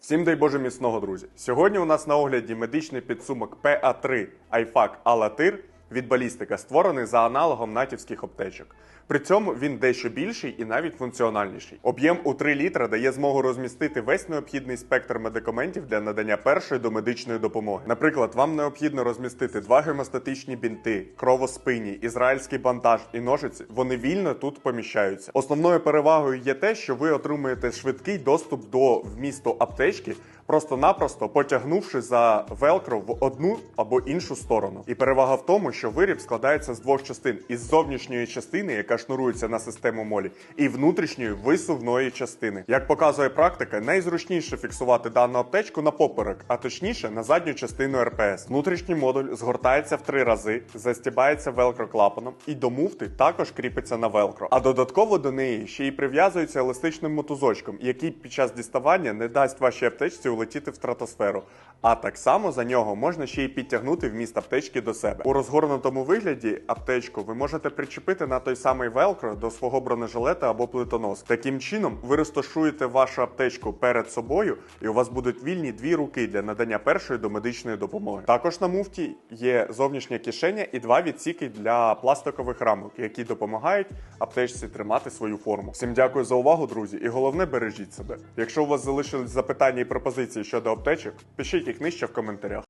Всім дай Боже міцного, друзі. Сьогодні у нас на огляді медичний підсумок PA3 IFAC Алатир від балістика, створений за аналогом натівських аптечок. При цьому він дещо більший і навіть функціональніший. Об'єм у 3 літра дає змогу розмістити весь необхідний спектр медикаментів для надання першої домедичної допомоги. Наприклад, вам необхідно розмістити два гемостатичні бінти, кровоспині, ізраїльський бандаж і ножиці. Вони вільно тут поміщаються. Основною перевагою є те, що ви отримуєте швидкий доступ до вмісту аптечки, просто-напросто потягнувши за велкро в одну або іншу сторону. І перевага в тому, що виріб складається з двох частин: із зовнішньої частини, яка шнурується на систему молі, і внутрішньої висувної частини. Як показує практика, найзручніше фіксувати дану аптечку на поперек, а точніше на задню частину РПС. Внутрішній модуль згортається в три рази, застібається велкро клапаном, і до муфти також кріпиться на велкро. А додатково до неї ще й прив'язується еластичним мотузочком, який під час діставання не дасть вашій аптечці улетіти в стратосферу. А так само за нього можна ще й підтягнути вміст аптечки до себе. У розгорнутому вигляді аптечку ви можете причепити на той самий велкро до свого бронежилета або плитонос. Таким чином ви розташуєте вашу аптечку перед собою, і у вас будуть вільні дві руки для надання першої домедичної допомоги. Також на муфті є зовнішня кишеня і два відсіки для пластикових рамок, які допомагають аптечці тримати свою форму. Всім дякую за увагу, друзі, і головне бережіть себе. Якщо у вас залишились запитання і пропозиції щодо аптечок, пишіть їх нижче в коментарях.